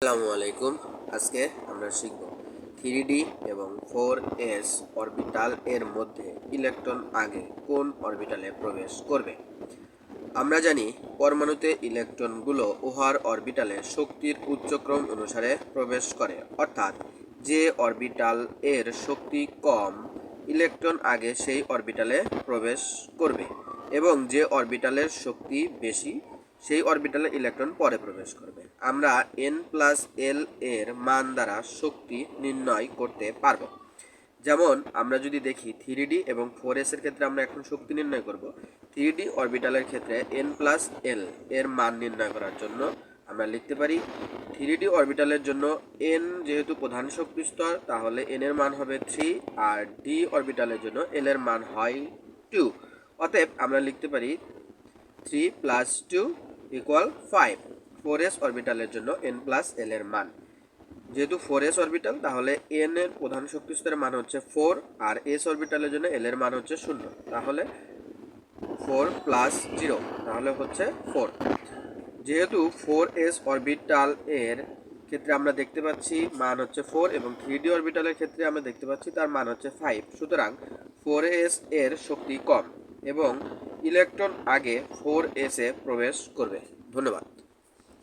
আসসালামু আলাইকুম। আজকে আমরা শিখব থ্রি ডি এবং ফোর এস অরবিটাল এর মধ্যে ইলেকট্রন আগে কোন অরবিটালে প্রবেশ করবে। আমরা জানি পরমাণুতে ইলেকট্রনগুলো উহার অরবিটালে শক্তির উচ্চক্রম অনুসারে প্রবেশ করে। অর্থাৎ যে অরবিটাল এর শক্তি কম, ইলেকট্রন আগে সেই অরবিটালে প্রবেশ করবে এবং যে অরবিটালের শক্তি বেশি সেই অরবিটালে ইলেকট্রন পরে প্রবেশ করবে। আমরা এন প্লাস এল এর মান দ্বারা শক্তি নির্ণয় করতে পারব। যেমন, আমরা যদি দেখি থ্রি ডি এবং ফোর এস এর ক্ষেত্রে আমরা এখন শক্তি নির্ণয় করব। থ্রি ডি অরবিটালের ক্ষেত্রে এন প্লাস এল এর মান নির্ণয় করার জন্য আমরা লিখতে পারি থ্রি ডি অরবিটালের জন্য এন যেহেতু প্রধান শক্তি স্তর, তাহলে এন এর মান হবে থ্রি আর ডি অরবিটালের জন্য এল এর মান হয় টু অতএব আমরা লিখতে পারি three plus two equal five four S অরবিটালের জন্য এন প্লাস এল এর মান। যেহেতু ফোর এস অরবিটাল তাহলে এন এর প্রধান শক্তি স্তরের মান হচ্ছে ফোর আর এস অরবিটালের জন্য এল এর মান হচ্ছে শূন্য। তাহলে ফোর প্লাস জিরো তাহলে হচ্ছে ফোর যেহেতু ফোর এস অরবিটাল এর ক্ষেত্রে আমরা দেখতে পাচ্ছি মান হচ্ছে ফোর এবং থ্রি ডি অরবিটালের ক্ষেত্রে আমরা দেখতে পাচ্ছি তার মান হচ্ছে ফাইভ সুতরাং ফোর এস এর শক্তি কম এবং ইলেকট্রন আগে ফোর এসে প্রবেশ করবে। ধন্যবাদ।